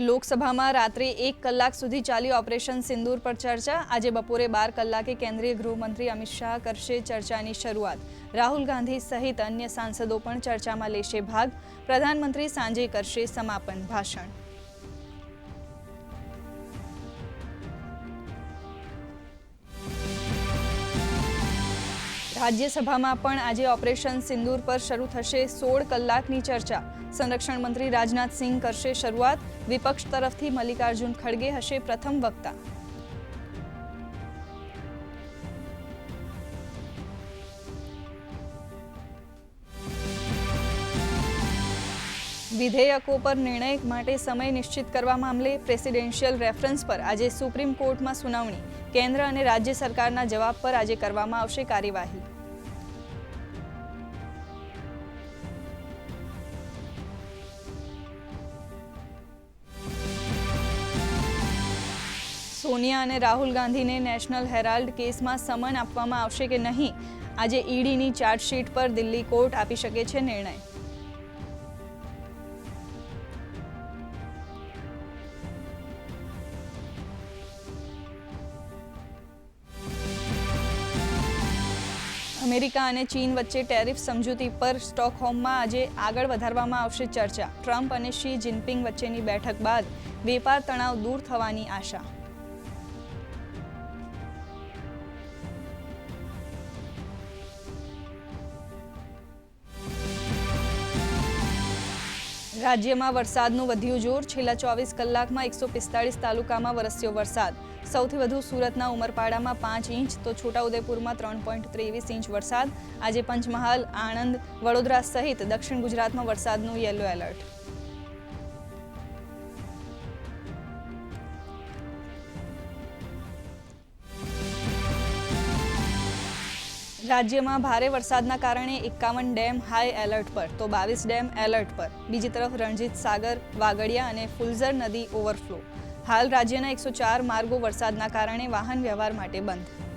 લોકસભામાં રાત્રે એક કલાક સુધી ચાલી ઓપરેશન સિંદૂર પર ચર્ચા. આજે બપોરે બાર કલાકે કેન્દ્રીય ગૃહમંત્રી અમિત શાહ કરશે ચર્ચાની શરૂઆત. રાહુલ ગાંધી સહિત અન્ય સાંસદો પણ ચર્ચામાં લેશે ભાગ. પ્રધાનમંત્રી સાંજે કરશે સમાપન ભાષણ. રાજ્યસભામાં પણ આજે ઓપરેશન સિંદૂર પર શરૂ થશે સોળ કલાકની ચર્ચા. સંરક્ષણ મંત્રી રાજનાથ સિંહ કરશે શરૂઆત. વિપક્ષ તરફથી મલ્લિકાર્જુન ખડગે હશે પ્રથમ વક્તા. વિધેયકો પર નિર્ણય માટે સમય નિશ્ચિત કરવા મામલે પ્રેસિડેન્શિયલ રેફરન્સ પર આજે સુપ્રીમ કોર્ટમાં સુનાવણી. કેન્દ્ર અને રાજ્ય સરકારના જવાબ પર આજે કરવામાં આવશે કાર્યવાહી. સોનિયા અને રાહુલ ગાંધીને નેશનલ હેરાલ્ડ કેસમાં સમન આપવામાં આવશે કે નહીં? આજે ઈડીની ચાર્જશીટ પર દિલ્હી કોર્ટ આપી શકે છે નિર્ણય. અમેરિકા અને ચીન વચ્ચે ટેરિફ સમજૂતી પર સ્ટોકહોમમાં આજે આગળ વધારવામાં આવશે ચર્ચા. ટ્રમ્પ અને શી જિનપિંગ વચ્ચેની બેઠક બાદ વેપાર તણાવ દૂર થવાની આશા. રાજ્યમાં વરસાદનું વધ્યું જોર. છેલ્લા ચોવીસ કલાકમાં એકસો પિસ્તાળીસ તાલુકામાં વરસ્યો વરસાદ. સૌથી વધુ સુરતના ઉમરપાડામાં પાંચ ઇંચ, તો છોટાઉદેપુરમાં ત્રણ પોઈન્ટ ત્રેવીસ ઇંચ વરસાદ. આજે પંચમહાલ, આણંદ, વડોદરા સહિત દક્ષિણ ગુજરાતમાં વરસાદનું યલો એલર્ટ. રાજ્યમાં ભારે વરસાદના કારણે એકાવન ડેમ હાઈ એલર્ટ પર, તો બાવીસ ડેમ એલર્ટ પર. બીજી તરફ રણજીત સાગર, વાગડિયા અને ફુલઝર નદી ઓવરફ્લો. હાલ રાજ્યના એકસો ચાર માર્ગો વરસાદના કારણે વાહન વ્યવહાર માટે બંધ.